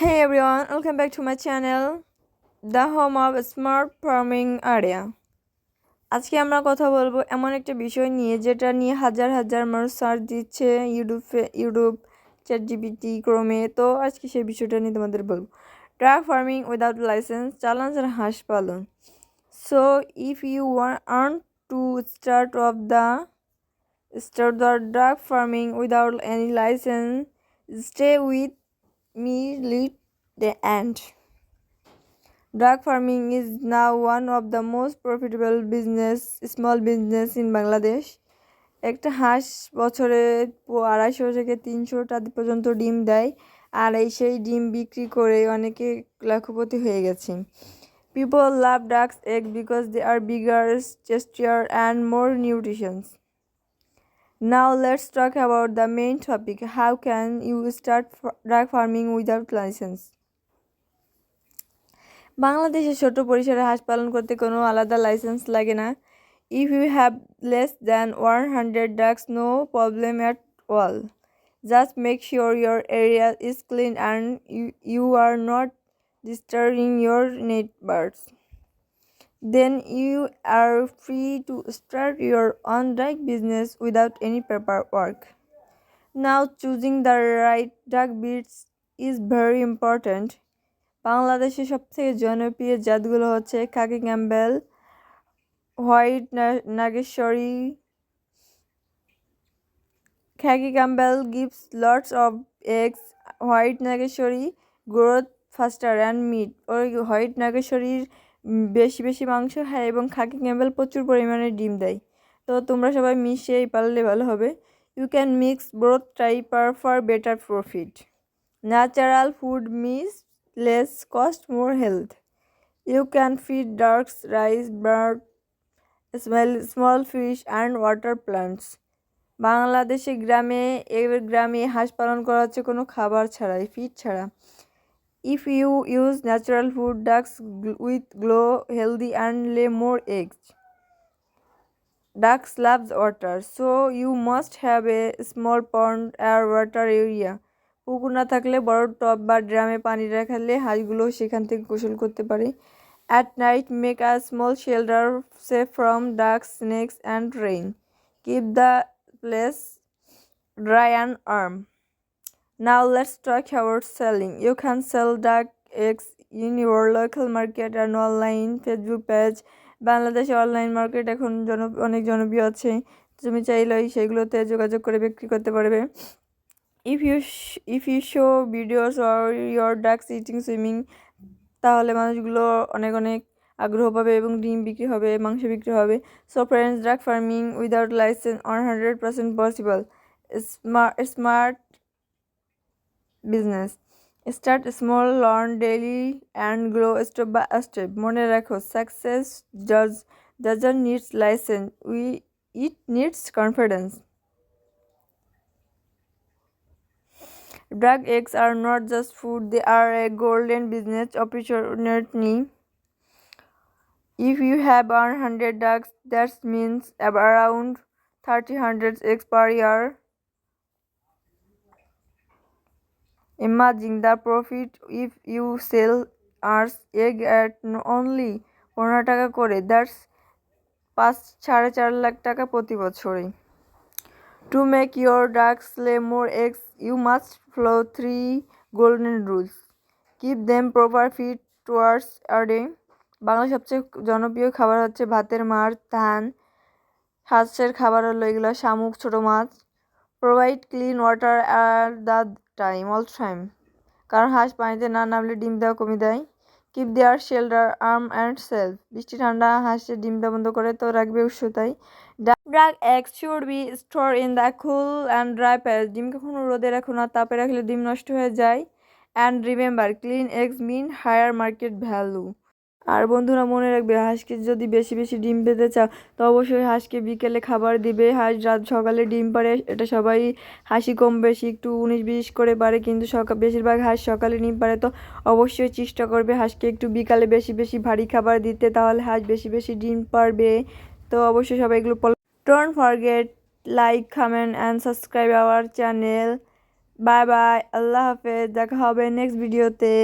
Hey everyone, welcome back to my channel, the home of smart farming area. আজকে আমরা কথা বলব এমন একটা বিষয় নিয়ে যেটা নিয়ে হাজার হাজার মানুষ সার্চ দিচ্ছে ইউটিউবে ইউটিউব চ্যাট জিপিটি ক্রমে তো আজকে সেই বিষয়টা নিয়ে তোমাদের বলব। ড্রাগ ফার্মিং উইদাউট লাইসেন্স চালান হাঁস পালন। So if you want to start off the start the drug farming without any license stay with me lead the end. Drug farming is now one of the most profitable business, small business in bangladesh. একটা হাঁস বছরে আড়াইশো থেকে তিনশো টাকা পর্যন্ত ডিম দেয়, আর এই সেই ডিম বিক্রি করে অনেকে লাখপতি হয়ে গেছে। People love ducks egg because they are bigger tastier and more nutritions Now, let's talk about the main topic. How can you start drug farming without license? বাংলাদেশে ছোট পরিসরে হাঁস পালন করতে কোনো আলাদা লাইসেন্স লাগে না if you have less than one hundred ducks no problem at all just make sure your area is clean and you are not disturbing your net birds then you are free to start your own drug business without any paperwork. Now, choosing the right duck breeds is very important. বাংলাদেশে সবথেকে জনপ্রিয় জাতগুলো হচ্ছে khaki Campbell white Nageshwari khaki Campbell gives lots of eggs white Nageshwari growth faster and meat ওই white নাগেশ্বরীর বেশি বেশি মাংস খায় এবং খাকি ক্যাম্বেল প্রচুর পরিমাণে ডিম দেয়। তো তোমরা সবাই মিশিয়েই পারলে ভালো হবে। You can mix both types for better profit natural food means less cost more health you can feed ducks rice bird snail small fish and water plants বাংলাদেশে গ্রামে এবার গ্রামে হাঁস পালন করা হচ্ছে কোনো খাবার ছাড়াই ফিড ছাড়া। If you use natural food, ducks with glow healthy and lay more eggs. Ducks loves water, so you must have a small pond or water area. পুকুর না থাকলে বড় টব বা ড্রামে পানি রাখালে হাঁসগুলো সেখান থেকে গোসল করতে পারে at night make a small shelter safe from ducks snakes and rain keep the place dry and warm Now let's talk about selling. You can sell duck eggs in your local market and online Facebook page. বাংলাদেশে online market এখন জন অনেক জনপ্রিয় আছে তুমি চাইলে সেগুলোতে যোগাযোগ করে বিক্রি করতে পারবে if you if you show videos of your ducks eating swimming তাহলে মানুষগুলো অনেক অনেক আগ্রহ পাবে এবং ডিম বিক্রি হবে, মাংস বিক্রি হবে so friends duck farming without licence one hundred percent possible smart smart Business start small learn daily and grow step by step মনে রাখো সাকসেস জাজ doesn't needs license we it needs confidence Drug eggs are not just food, they are a golden business opportunity. If you have 100 ducks, that means around 30 hundred eggs per year. Imagine the profit if you sell ours egg at only পনেরো টাকা করে। That's পাঁচ, সাড়ে চার লাখ টাকা প্রতি বছরে two make your ducks lay more eggs you must follow three golden rules keep them proper feed towards are day Bangla সবচেয়ে জনপ্রিয় খাবার হচ্ছে ভাতের মার, ধান, হাঁসের খাবার হলো এগুলো শামুক, ছোটো মাছ। Provide clean water all the time, all time. কারণ হাঁস পানিতে না নামলে ডিম দেওয়া কমে দেয়। Keep their shelter warm and safe. বৃষ্টি, ঠান্ডা, হাঁসের ডিম দেওয়া বন্ধ করে তো রাখবে উৎসতাই duck eggs should be store in the cool and dry place ডিম কখনো রোদে রাখো না, তাপে রাখলে ডিম নষ্ট হয়ে যায়। And remember clean eggs mean higher market value আর বন্ধুরা মনে রাখবে, হাঁসকে যদি বেশি বেশি ডিম পেতে চাও, তো অবশ্যই হাঁসকে বিকেলে খাবার দিবে। হাঁস রাত সকালে ডিম পারে এটা সবাই হাসি কম বেশি, একটু উনিশ বিশ করে পারে কিন্তু সকাল বেশিরভাগ হাঁস সকালে ডিম পারে তো অবশ্যই চেষ্টা করবে হাঁসকে একটু বিকালে বেশি বেশি ভারী খাবার দিতে, তাহলে হাঁস বেশি বেশি ডিম পারবে তো অবশ্যই সবাই এগুলো don't forget like comment and subscribe our channel bye bye আল্লাহ হাফেজ, দেখা হবে নেক্সট ভিডিওতে